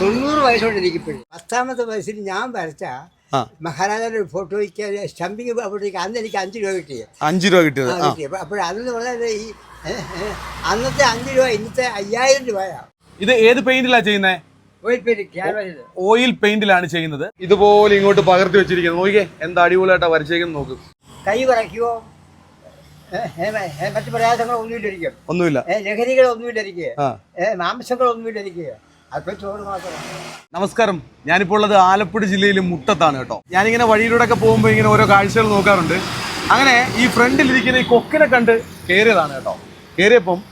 തൊണ്ണൂറ് എനിക്കിപ്പോഴും പത്താമത്തെ വയസ്സിൽ ഞാൻ വരച്ച മഹാരാജാന്റെ ഒരു ഫോട്ടോയ്ക്ക് സ്റ്റമ്പിങ് അപ്പോഴത്തേക്ക് അന്ന് എനിക്ക് അഞ്ച് രൂപ കിട്ടിയത് അഞ്ച് രൂപ കിട്ടിയത്. അപ്പോഴെന്ന് അപ്പോൾ അതെന്ന് പറഞ്ഞാൽ ഈ അന്നത്തെ അഞ്ച് രൂപ ഇന്നത്തെ അയ്യായിരം രൂപയാണ് ഇത് ഏത് പെയിന്റിലാ ചെയ്യുന്നത് ഓയിൽ പെയിന്റിലാണ് ചെയ്യുന്നത്. ഇതുപോലെ ഇങ്ങോട്ട് പകർത്തി വെച്ചിരിക്കുന്നത് നോക്കിയേ എന്താ അടിപൊളിയായിട്ടാ വരച്ചേക്കുന്നത് നോക്ക്. കൈ വരയ്ക്കുവോ മറ്റു മറ്റു പ്രയാസങ്ങളൊന്നുമില്ലായിരിക്കും ഒന്നുമില്ല. ഏ, ലഹരികളൊന്നുമില്ലായിരിക്കുക ആ. ഏ, നമസ്കാരം. ഞാനിപ്പോൾ ഉള്ളത് ആലപ്പുഴ ജില്ലയിലെ മുട്ടത്താണ് കേട്ടോ. ഞാനിങ്ങനെ വഴിയിലൂടെ ഒക്കെ പോകുമ്പോൾ ഇങ്ങനെ ഓരോ കാഴ്ചകൾ നോക്കാറുണ്ട്. അങ്ങനെ ഈ ഫ്രണ്ടിലിരിക്കുന്ന ഈ കൊക്കിനെ കണ്ട് കയറിയതാണ് കേട്ടോ. കയറിയപ്പം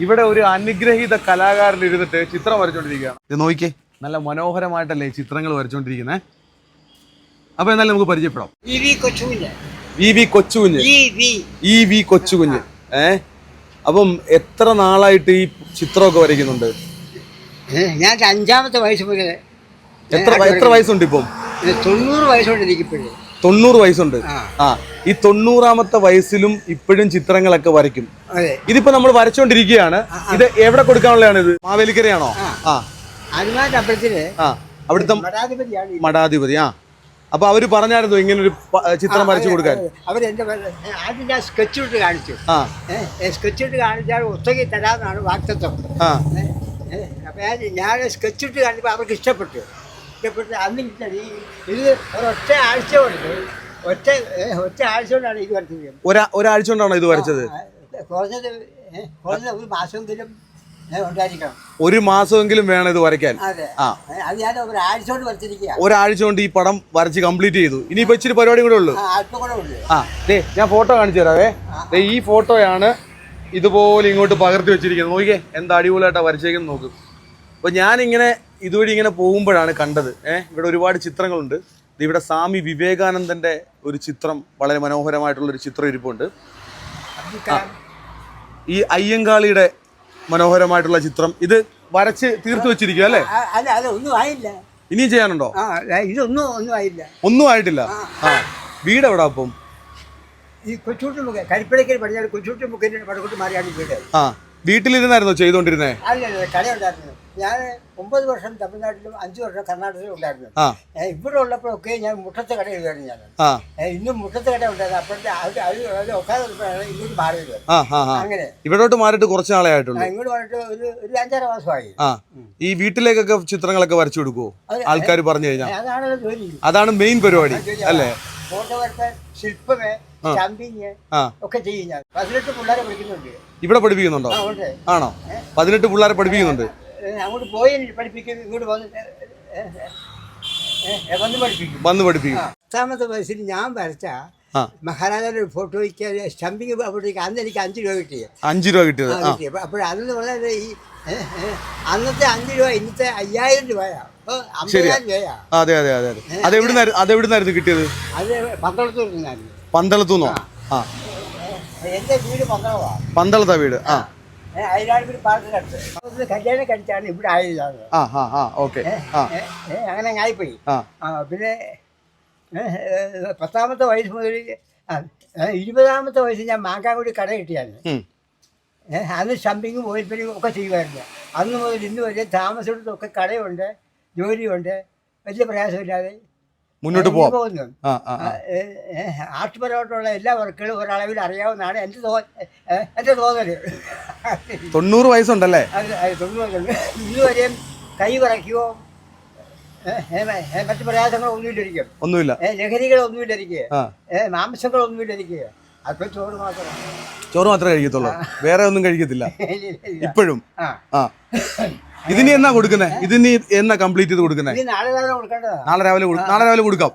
ഇവിടെ ഒരു അനുഗ്രഹീത കലാകാരൻ ഇരുന്നിട്ട് ചിത്രം വരച്ചോണ്ടിരിക്കുകയാണ്. ഇത് നോക്കിക്കേ. നല്ല മനോഹരമായിട്ടല്ലേ ചിത്രങ്ങൾ വരച്ചോണ്ടിരിക്കുന്നേ? അപ്പൊ എന്നാലും നമുക്ക് പരിചയപ്പെടാം. വി കൊച്ചുകുഞ്ഞ്. വി കൊച്ചുകുഞ്ഞ്. ഈ വി കൊച്ചുകുഞ്ഞ്. ഏ? അപ്പം എത്ര നാളായിട്ട് ഈ ചിത്രമൊക്കെ വരയ്ക്കുന്നുണ്ട്? ഞാൻ അഞ്ചാമത്തെ വയസ്സ് മുതൽ എത്ര എത്ര വയസ്സുണ്ട് ഇപ്പം? തൊണ്ണൂറ് വയസ്സുണ്ട് എനിക്കിപ്പോഴും തൊണ്ണൂറ് വയസ്സുണ്ട്. ആ. ഈ തൊണ്ണൂറാമത്തെ വയസ്സിലും ഇപ്പോഴും ചിത്രങ്ങളൊക്കെ വരയ്ക്കും. ഇതിപ്പോ നമ്മൾ വരച്ചോണ്ടിരിക്കുകയാണ്. ഇത് എവിടെ കൊടുക്കാനുള്ളതാണ് ഇത്? മാവേലിക്കരയാണോ? ആ. അവിടുത്തെ മഠാധിപതി ആ. അപ്പൊ അവർ പറഞ്ഞായിരുന്നു ഇങ്ങനെ ഒരു ചിത്രം വരച്ചു കൊടുക്കാൻ. അവർ ആദ്യം ഞാൻ സ്കെച്ച് ഇട്ട് കാണിച്ചു. സ്കെച്ച് ഇട്ട് കാണിച്ചാൽ ഒത്തകി തരാമെന്നാണ് വാക്തത്വം. അപ്പൊ ഞാൻ ഞാൻ സ്കെച്ച് ഇട്ട് കണ്ടപ്പോൾ അവർക്ക് ഇഷ്ടപ്പെട്ടു. ഇഷ്ടപ്പെട്ട് അന്ന് കിട്ടിയത് ഈ ഇത് ഒരൊറ്റ ആഴ്ച കൊണ്ട് ഒറ്റ ഒറ്റ ആഴ്ച കൊണ്ടാണ് ഇത് വരച്ചത്. ഒരാ ഒരാഴ്ച കൊണ്ടാണോ ഇത് വരച്ചത്? കുറഞ്ഞത് കുറഞ്ഞത് ഒരു മാസമെങ്കിലും ഒരു മാസമെങ്കിലും വേണം ഇത് വരയ്ക്കാൻ. ഒരാഴ്ച കൊണ്ട് ഈ പടം വരച്ച് കംപ്ലീറ്റ് ചെയ്തു. ഇനിയിപ്പോ ഇച്ചിരി പരിപാടി കൂടെ ഉള്ളൂ. ആ ഞാൻ ഫോട്ടോ കാണിച്ചു തരാവേ. ഈ ഫോട്ടോയാണ് ഇതുപോലെ ഇങ്ങോട്ട് പകർത്തി വെച്ചിരിക്കുന്നത് നോക്കിയേ എന്താ അടിപൊളിയായിട്ടാണ് വരച്ചേക്കുന്നത് നോക്ക്. അപ്പൊ ഞാനിങ്ങനെ ഇതുവഴി ഇങ്ങനെ പോകുമ്പോഴാണ് കണ്ടത്. ഏഹ് ഇവിടെ ഒരുപാട് ചിത്രങ്ങളുണ്ട്. ഇവിടെ സ്വാമി വിവേകാനന്ദന്റെ ഒരു ചിത്രം വളരെ മനോഹരമായിട്ടുള്ള ഒരു ചിത്രം ഇരിപ്പുണ്ട്. ഈ അയ്യങ്കാളിയുടെ മനോഹരമായിട്ടുള്ള ചിത്രം. ഇത് വരച്ച് തീർത്തു വെച്ചിരിക്കുക അല്ലേ? അല്ല അല്ല ഒന്നും ആയില്ല. ഇനിയും ചെയ്യാനുണ്ടോ? ഇതൊന്നും ഒന്നും ആയില്ല. ഒന്നും ആയിട്ടില്ല. ആ. വീട് എവിടെ അപ്പം? ഈ കൊച്ചൂട്ട് മുഖ കരിപ്പടയ്ക്കൽ പഠിച്ചാൽ മുഖേ മുഖേന്റെ പടക്കൂട്ട് മാറിയാണ് വീട് ആ വീട്ടിലിരുന്നായിരുന്നോ ചെയ്തോണ്ടിരുന്നേ അല്ല അല്ല കട ഉണ്ടായിരുന്നു. ഞാൻ ഒമ്പത് വർഷം തമിഴ്നാട്ടിലും അഞ്ച് വർഷം കർണാടകയിലും ഉണ്ടായിരുന്നു. ഇവിടെ ഉള്ളപ്പോഴൊക്കെ ഞാൻ മുട്ടത്തെ കട എഴുതുകയാണ് ഞാൻ ഇന്നും മുട്ടത്തെ കട ഉണ്ടായിരുന്നു. അപ്പോഴത്തെ ഒക്കാതെ വന്നപ്പോഴാണ് ഇങ്ങോട്ട് മാറിയത്. അങ്ങനെ. ഇവിടോട്ട് മാറിയിട്ട് കുറച്ച് നാളെ ആയിട്ടുള്ളൂ. ഇങ്ങോട്ട് വന്നിട്ട് ഒരു ഒരു അഞ്ചാറ് മാസമായി. ഈ വീട്ടിലേക്കൊക്കെ ചിത്രങ്ങളൊക്കെ വരച്ചു കൊടുക്കുവോ? ആൾക്കാർ പറഞ്ഞു കഴിഞ്ഞാൽ അതാണ് മെയിൻ പരിപാടി അല്ലേ? ഫോട്ടോ ശില്പമേ ഒക്കെ ചെയ്യും ഞാൻ. പതിനെട്ട് പിള്ളേരെ പഠിക്കുന്നുണ്ട്. ഇവിടെ പഠിപ്പിക്കുന്നുണ്ടോ? ആണോ? പതിനെട്ട് പിള്ളേരെ പഠിപ്പിക്കുന്നുണ്ട്. അങ്ങോട്ട് പോയി പഠിപ്പിക്കും ഇങ്ങോട്ട് വന്ന് പഠിപ്പിക്കും. വന്ന് പഠിപ്പിക്കും. പത്താമത്തെ വയസ്സിൽ ഞാൻ വരച്ച മഹാരാജാവിന്റെ ഒരു ഫോട്ടോയ്ക്ക് സ്റ്റമ്പിങ് അപ്പോഴത്തേക്ക് അന്ന് എനിക്ക് അഞ്ച് രൂപ കിട്ടിയത്. അഞ്ച് രൂപ കിട്ടിയത്. അപ്പോൾ അതെന്ന് പറഞ്ഞാൽ ഈ അന്നത്തെ അഞ്ച് രൂപ ഇന്നത്തെ അയ്യായിരം രൂപയാ. രൂപയാ അതെ അതെ അതെ അതെ. അതെവിടുന്നായിരുന്നു അതെവിടുന്നായിരുന്നു കിട്ടിയത്? പന്തളത്തുനിന്നോ ആ. പന്തളത്താ വീട്. ആ. കല്യാണം കഴിച്ചാണ് ഇവിടെ അങ്ങനെ അങ്ങ് ആയിപ്പോയി. പിന്നെ പത്താമത്തെ വയസ്സ് മുതൽ ഇരുപതാമത്തെ വയസ്സ് ഞാൻ മാങ്കാങ്കുടി കട. ഏ, അന്ന് ഷമ്പിങ്ങും ഓയിൽപ്പനിങ്ങും ഒക്കെ ചെയ്യുമായിരുന്നു. അന്ന് മുതൽ ഇന്ന് വരെ താമസം ഒക്കെ കടയുണ്ട്. ജോലിയുണ്ട്. വലിയ പ്രയാസമില്ലാതെ മുന്നോട്ട് പോകുന്നു. ആർട്ട്പരമായിട്ടുള്ള എല്ലാ വർക്കുകളും ഒരളവിൽ അറിയാവുന്നതാണ് എന്റെ തോ എന്റെ തോന്നൽ. തൊണ്ണൂറ് വയസ്സുണ്ടല്ലേ? ഇതുവരെയും ഇന്നുവരെയും കൈ വിറയ്ക്കുകയോ മറ്റു പ്രയാസങ്ങളൊന്നുമില്ലായിരിക്കും ഒന്നുമില്ല. ലഹരികളൊന്നുമില്ലായിരിക്കുക മാംസങ്ങളൊന്നുമില്ലായിരിക്കുക അപ്പോൾ ചോറ് മാത്രം. ചോറ് മാത്രമേ കഴിക്കത്തുള്ളൂ. വേറെ ഒന്നും കഴിക്കത്തില്ല. ഇപ്പോഴും. ആ. ആ. ഇതിനി എന്നാ കൊടുക്കുന്നേ? ഇതിനി എന്നാ കംപ്ലീറ്റ് ചെയ്ത് കൊടുക്കുന്നേ? ഇനി നാളെ രാവിലെ നാളെ രാവിലെ കൊടുക്കാം.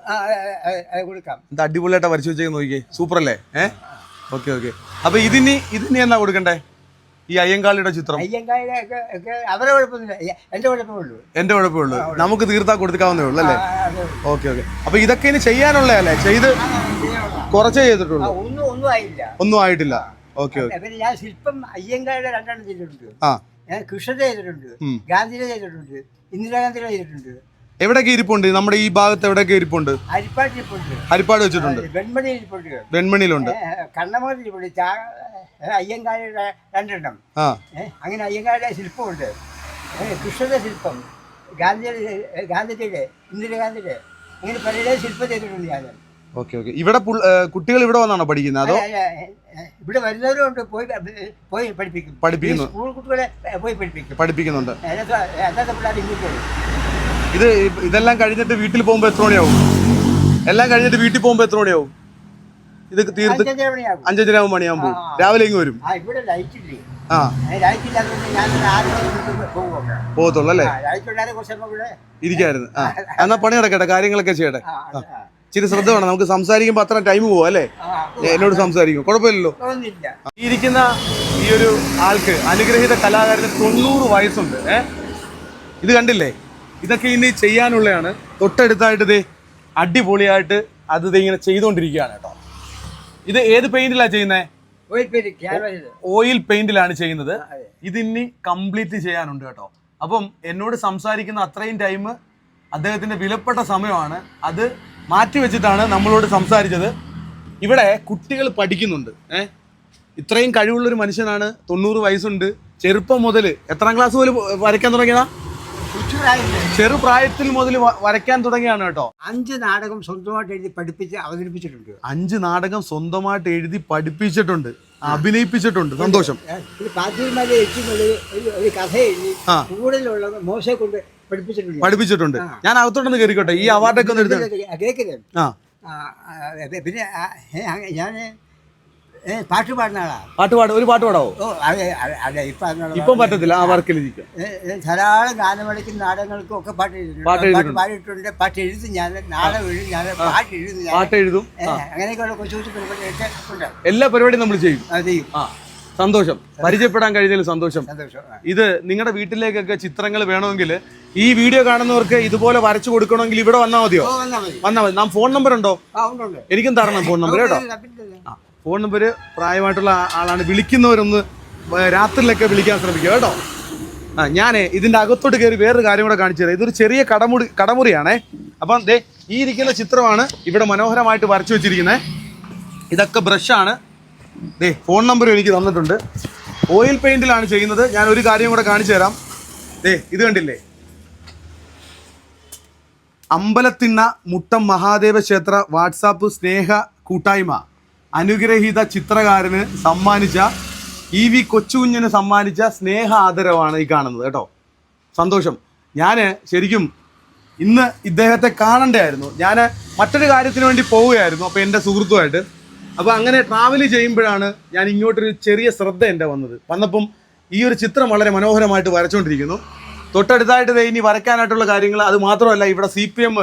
എന്താ അടിപൊളിയായിട്ട് വരച്ചു വെച്ചേക്ക് നോക്കിയേ സൂപ്പർ അല്ലേ ഏഹ് ഓക്കെ ഓക്കെ. അപ്പൊ ഇതിനി ഇതിനി എന്നാ കൊടുക്കണ്ടേ? ഈ അയ്യങ്കാളിയുടെ ചിത്രം. അവരെ എന്റെ കുഴപ്പമേ ഉള്ളൂ. നമുക്ക് തീർത്താ കൊടുക്കാവുന്നേ ഉള്ളൂ അല്ലേ. Okay okay. അപ്പൊ ഇതൊക്കെ ഇനി ചെയ്യാനുള്ളതല്ലേ ചെയ്ത്. കുറച്ചേ ചെയ്തിട്ടുള്ളൂ. ഒന്നും ആയിട്ടില്ല. Okay okay. ഞാൻ ശില്പം അയ്യങ്കാളിയുടെ രണ്ടെണ്ണം ചെയ്തിട്ടുണ്ട്. ആ. കൃഷ്ണന്റെ ചെയ്തിട്ടുണ്ട്. ഗാന്ധിയുടെ ചെയ്തിട്ടുണ്ട് ഇന്ദിരാഗാന്ധിയുടെ ചെയ്തിട്ടുണ്ട്. എവിടെയൊക്കെ ഇരിപ്പുണ്ട്? നമ്മുടെ ഈ ഭാഗത്ത് എവിടെയൊക്കെ ഇരിപ്പുണ്ട്? ഹരിപ്പാട് ഇരിപ്പുണ്ട്. ഹരിപ്പാട് വെച്ചിട്ടുണ്ട്. വെൺമണി ഇരിപ്പുണ്ട്. വെൺമണിയിലുണ്ട്. കണ്ണമംഗലത്തിൽ ഇരിപ്പുണ്ട്. അയ്യങ്കാരുടെ രണ്ടെണ്ണം. അങ്ങനെ അയ്യങ്കാരിയുടെ ശില്പമുണ്ട്. കൃഷ്ണന്റെ ശില്പം ഗാന്ധിയുടെ ഗാന്ധിജിയുടെ ഇന്ദിരാഗാന്ധിയുടെ അങ്ങനെ പലരുടെയും ശില്പം ചെയ്തിട്ടുണ്ട് ഞാൻ ഓക്കെ ഓക്കെ. ഇവിടെ കുട്ടികൾ ഇവിടെ വന്നാണോ പഠിക്കുന്നത്? അതോ ഇവിടെ വരുന്നവരും ഉണ്ട്. പോയി പോയി പഠിപ്പിക്കും. പഠിപ്പിക്കുന്നു. സ്കൂൾ കുട്ടികളെ പോയി പഠിപ്പിക്കും. പഠിപ്പിക്കുന്നുണ്ട്. ഇത് ഇതെല്ലാം കഴിഞ്ഞിട്ട് വീട്ടിൽ പോകുമ്പോൾ എത്ര മണിയാവും? എല്ലാം കഴിഞ്ഞിട്ട് വീട്ടിൽ പോകുമ്പോൾ എത്ര മണിയാവും? ഇത് തീർത്ത് അഞ്ചഞ്ചര മണിയാകും അഞ്ചഞ്ചര മണിയാകുമ്പോൾ രാവിലെ ഇങ്ങ് വരും? ആ പോകത്തുള്ളൂ അല്ലേ? ഇരിക്കായിരുന്നു. ആ. എന്നാ പണി നടക്കട്ടെ കാര്യങ്ങളൊക്കെ ചെയ്യട്ടെ. ആ. ഇച്ചിരി ശ്രദ്ധ വേണം. നമുക്ക് സംസാരിക്കുമ്പോൾ അത്ര ടൈം പോവാ അല്ലേ? എന്നോട് സംസാരിക്കും. കുഴപ്പമില്ലല്ലോ. ഇരിക്കുന്ന ഈ ഒരു ആൾക്ക് അനുഗ്രഹീത കലാകാരന് തൊണ്ണൂറ് വയസ്സുണ്ട് ഏ? ഇത് കണ്ടില്ലേ? ഇതൊക്കെ ഇനി ചെയ്യാനുള്ളതാണ്. തൊട്ടടുത്തായിട്ട് ദേ അടിപൊളിയായിട്ട് അത് ഇത് ഇങ്ങനെ ചെയ്തുകൊണ്ടിരിക്കുകയാണ് കേട്ടോ. ഇത് ഏത് പെയിന്റിലാണ് ചെയ്യുന്നത് ഓയിൽ പെയിന്റിലാണ് ചെയ്യുന്നത്. ഇതിനി കംപ്ലീറ്റ് ചെയ്യാനുണ്ട് കേട്ടോ. അപ്പം എന്നോട് സംസാരിക്കുന്ന അത്രയും ടൈം അദ്ദേഹത്തിന്റെ വിലപ്പെട്ട സമയമാണ്. അത് മാറ്റി വെച്ചിട്ടാണ് നമ്മളോട് സംസാരിച്ചത്. ഇവിടെ കുട്ടികൾ പഠിക്കുന്നുണ്ട്. ഏ? ഇത്രയും കഴിവുള്ള ഒരു മനുഷ്യനാണ്. തൊണ്ണൂറ് വയസ്സുണ്ട്. ചെറുപ്പം മുതൽ എത്രാം ക്ലാസ് മുതൽ വരയ്ക്കാൻ തുടങ്ങിയതാ? ചെറുപ്രായത്തിൽ മുതൽ വരയ്ക്കാൻ തുടങ്ങിയാണ് കേട്ടോ. അഞ്ച് നാടകം സ്വന്തമായിട്ട് എഴുതി പഠിപ്പിച്ച് അവതരിപ്പിച്ചിട്ടുണ്ട്. അഞ്ച് നാടകം സ്വന്തമായിട്ട് എഴുതി പഠിപ്പിച്ചിട്ടുണ്ട്. അഭിനയിപ്പിച്ചിട്ടുണ്ട്. സന്തോഷം. എഴുത്തുന്നത് ഒരു കഥ എഴുതി ആ. കൂടുതലുള്ള മോശം കൊണ്ട് പഠിപ്പിച്ചിട്ടുണ്ട്. ഞാൻ അകത്തോട്ടൊന്ന് കയറിക്കോട്ടെ ഈ അവാർഡൊക്കെ ഒന്ന് എടുത്ത് ആ. പിന്നെ ഞാൻ പാട്ട് പാടുന്ന ആളാ. പാട്ട് പാടും ഒരു പാട്ട് പാടാവോ? ഇപ്പൊ പറ്റത്തില്ല ആ വർക്കിൽ ധാരാളം ഗാനം ധാരാളം ഗാനമേളയ്ക്കും നാടകങ്ങൾക്കും ഒക്കെ പാട്ട് പാട്ട്. പാടിയിട്ടുണ്ട് പാട്ട് എഴുതും ഞാൻ നാടകം എഴുതും ഞാൻ പാട്ട് എഴുതും പാട്ട് എഴുതും. അങ്ങനെയൊക്കെയുള്ള കൊച്ചു കൊച്ചു പരിപാടിയൊക്കെ ഉണ്ട്. എല്ലാ പരിപാടിയും നമ്മൾ ചെയ്യും. ചെയ്യും. ആ. സന്തോഷം. പരിചയപ്പെടാൻ കഴിഞ്ഞതിൽ സന്തോഷം. ഇത് നിങ്ങളുടെ വീട്ടിലേക്കൊക്കെ ചിത്രങ്ങൾ വേണമെങ്കിൽ ഈ വീഡിയോ കാണുന്നവർക്ക് ഇതുപോലെ വരച്ചു കൊടുക്കണമെങ്കിൽ ഇവിടെ വന്നാൽ മതിയോ? വന്നാൽ മതി. നാം ഫോൺ നമ്പർ ഉണ്ടോ എനിക്കും തരണം ഫോൺ നമ്പർ കേട്ടോ. ഫോൺ നമ്പർ പ്രായമായിട്ടുള്ള ആളാണ്. വിളിക്കുന്നവരൊന്ന് രാത്രിയിലൊക്കെ വിളിക്കാൻ ശ്രമിക്കുക കേട്ടോ. ആ ഞാനേ ഇതിന്റെ അകത്തോട്ട് കയറി വേറൊരു കാര്യം കൂടെ കാണിച്ചു തരാം. ഇതൊരു ചെറിയ കടമുറി കടമുറിയാണേ. അപ്പം ദേ ഈ ഇരിക്കുന്ന ചിത്രമാണ് ഇവിടെ മനോഹരമായിട്ട് വരച്ചു വെച്ചിരിക്കുന്നത് ഇതൊക്കെ ബ്രഷാണ്. ദേ ഫോൺ നമ്പർ എനിക്ക് തന്നിട്ടുണ്ട്. ഓയിൽ പെയിന്റിലാണ് ചെയ്യുന്നത്. ഞാൻ ഒരു കാര്യം കൂടെ കാണിച്ചു തരാം. ദേ ഇത് കണ്ടില്ലേ? അമ്പലത്തിണ്ണ മുട്ടം മഹാദേവ ക്ഷേത്ര വാട്സാപ്പ് സ്നേഹ കൂട്ടായ്മ. അനുഗ്രഹീത ചിത്രകാരന് സമ്മാനിച്ച ഇ വി കൊച്ചുകുഞ്ഞിന് സമ്മാനിച്ച സ്നേഹ ആദരവാണ് ഈ കാണുന്നത് കേട്ടോ. സന്തോഷം. ഞാൻ ശരിക്കും ഇന്ന് ഇദ്ദേഹത്തെ കാണണ്ടായിരുന്നു ഞാൻ മറ്റൊരു കാര്യത്തിന് വേണ്ടി പോവുകയായിരുന്നു. അപ്പോൾ എന്റെ സുഹൃത്തുമായിട്ട് അപ്പോൾ അങ്ങനെ ട്രാവൽ ചെയ്യുമ്പോഴാണ് ഞാൻ ഇങ്ങോട്ടൊരു ചെറിയ ശ്രദ്ധ എന്റെ വന്നത്. വന്നപ്പം ഈ ഒരു ചിത്രം വളരെ മനോഹരമായിട്ട് വരച്ചുകൊണ്ടിരിക്കുന്നു തൊട്ടടുത്തായിട്ട് ഇനി വരയ്ക്കാനായിട്ടുള്ള കാര്യങ്ങൾ അത് മാത്രമല്ല ഇവിടെ സി പി എം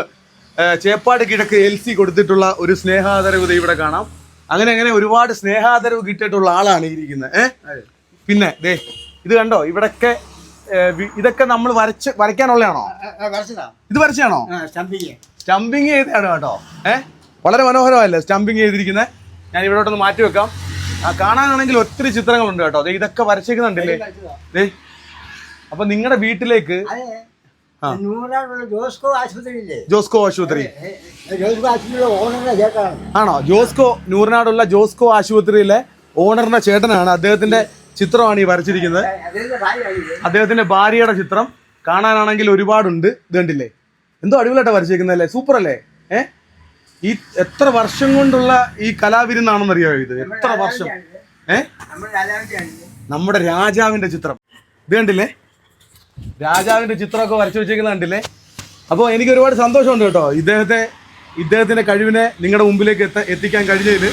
ചേപ്പാട് കിഴക്ക് എൽ സി കൊടുത്തിട്ടുള്ള ഒരു സ്നേഹാദരവ് ഇവിടെ കാണാം. അങ്ങനെ അങ്ങനെ ഒരുപാട് സ്നേഹാദരവ് കിട്ടിയിട്ടുള്ള ആളാണ് ഇരിക്കുന്നത് ഏഹ് പിന്നെ ദേ ഇത് കണ്ടോ? ഇവിടൊക്കെ ഇതൊക്കെ നമ്മൾ വരച്ച് വരയ്ക്കാനുള്ളതാണോ? ഇത് വരച്ചാണോ സ്റ്റമ്പിങ് സ്റ്റംപിങ് ചെയ്താണ് കേട്ടോ ഏഹ് വളരെ മനോഹരമല്ലേ സ്റ്റംപിങ് ചെയ്തിരിക്കുന്നത് ഞാൻ ഇവിടോട്ടൊന്ന് മാറ്റി വെക്കാം. ആ കാണാനാണെങ്കിൽ ഒത്തിരി ചിത്രങ്ങളുണ്ട് കേട്ടോ. ഇതൊക്കെ വരച്ചേക്കുന്നുണ്ടല്ലേ അപ്പൊ നിങ്ങളുടെ വീട്ടിലേക്ക്. ജോസ്കോ ആശുപത്രി. ആണോ? ജോസ്കോ നൂറിനാടുള്ള ജോസ്കോ ആശുപത്രിയിലെ ഓണറിന്റെ ചേട്ടനാണ് അദ്ദേഹത്തിന്റെ ചിത്രമാണ് ഈ വരച്ചിരിക്കുന്നത്. അദ്ദേഹത്തിന്റെ ഭാര്യയുടെ ചിത്രം കാണാനാണെങ്കിൽ ഒരുപാടുണ്ട്. ഇത് കണ്ടില്ലേ എന്തോ അടിപൊളിയായിട്ട് വരച്ചേക്കുന്നല്ലേ സൂപ്പർ അല്ലേ ഏ? ഈ എത്ര വർഷം കൊണ്ടുള്ള ഈ കലാവിരുന്നാണെന്ന് അറിയാമോ ഇത് എത്ര വർഷം? ഏ? നമ്മുടെ രാജാവിന്റെ ചിത്രം. ഇത് കണ്ടില്ലേ? രാജാവിന്റെ ചിത്രമൊക്കെ വരച്ചു വെച്ചേക്കുന്ന കണ്ടില്ലേ? അപ്പോൾ എനിക്ക് ഒരുപാട് സന്തോഷമുണ്ട് കേട്ടോ. ഇദ്ദേഹത്തെ ഇദ്ദേഹത്തിന്റെ കഴിവിനെ നിങ്ങളുടെ മുമ്പിലേക്ക് എത്ത എത്തിക്കാൻ കഴിഞ്ഞതിൽ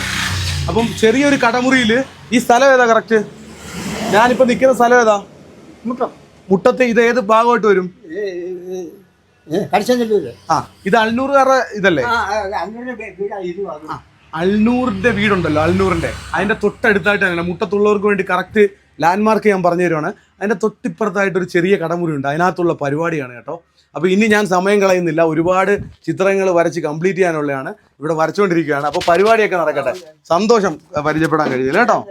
അപ്പം ചെറിയൊരു കടമുറിയിൽ ഈ സ്ഥലം ഏതാ കറക്റ്റ് ഞാനിപ്പോൾ നിൽക്കുന്ന സ്ഥലം ഏതാ? മുട്ടം. മുട്ടത്ത് ഇത് ഏത് ഭാഗമായിട്ട് വരും? ആ. ഇത് അൽനൂറുകാരുടെ ഇതല്ലേ? അൽനൂറിന്റെ വീടുണ്ടല്ലോ അൽനൂറിന്റെ. അതിന്റെ തൊട്ടടുത്തായിട്ട് അങ്ങനെ മുട്ടത്തുള്ളവർക്ക് വേണ്ടി കറക്റ്റ് ലാൻഡ്മാർക്ക് ഞാൻ പറഞ്ഞു തരുവാണ്. അതിന്റെ തൊട്ടിപ്പുറത്തായിട്ട് ഒരു ചെറിയ കടമുറി ഉണ്ട് അതിനകത്തുള്ള പരിപാടിയാണ് കേട്ടോ. അപ്പോൾ ഇനി ഞാൻ സമയം കളയുന്നില്ല ഒരുപാട് ചിത്രങ്ങൾ വരച്ച് കംപ്ലീറ്റ് ചെയ്യാനുള്ളതാണ്. ഇവിടെ വരച്ചുകൊണ്ടിരിക്കുകയാണ് അപ്പോൾ പരിപാടിയൊക്കെ നടക്കട്ടെ. സന്തോഷം പരിചയപ്പെടാൻ കഴിഞ്ഞില്ല കേട്ടോ.